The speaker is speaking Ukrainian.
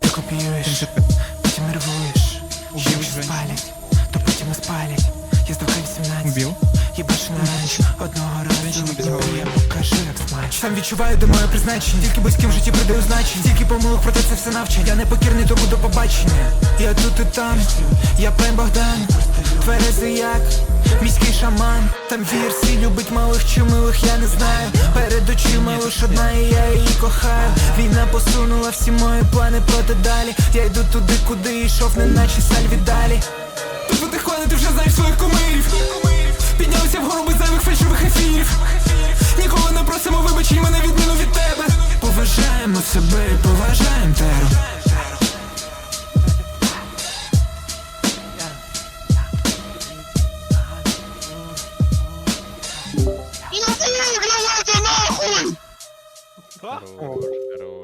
Ти копіюєш, потім нервуєш. Живиш спалять, то потім і спалять. Я здохав 17. Убив. Їбашу на ранч Одного разу я покажу, як смач Сам відчуваю, де моє призначення Тільки близьким в житті придаю значення Тільки помилок, проте це все навчення Я не покірний, тому до побачення Я тут і там, я Прайм Богдан Тверезий як міський шаман. Там вірсі любить малих чи милих, я не знаю. Перед очима лиш одна і я її кохаю. Війна посунула всі мої плани проти далі. Я йду туди, куди йшов, неначе сальві далі. Тут витихони, ти вже знаєш своїх кумирів. Піднялися вгору без зайвих фальшивих ефірів. Ніколи не просимо вибачень, ми на відміну від тебе. Поважаємо себе поважаємо теру Carol, Carol.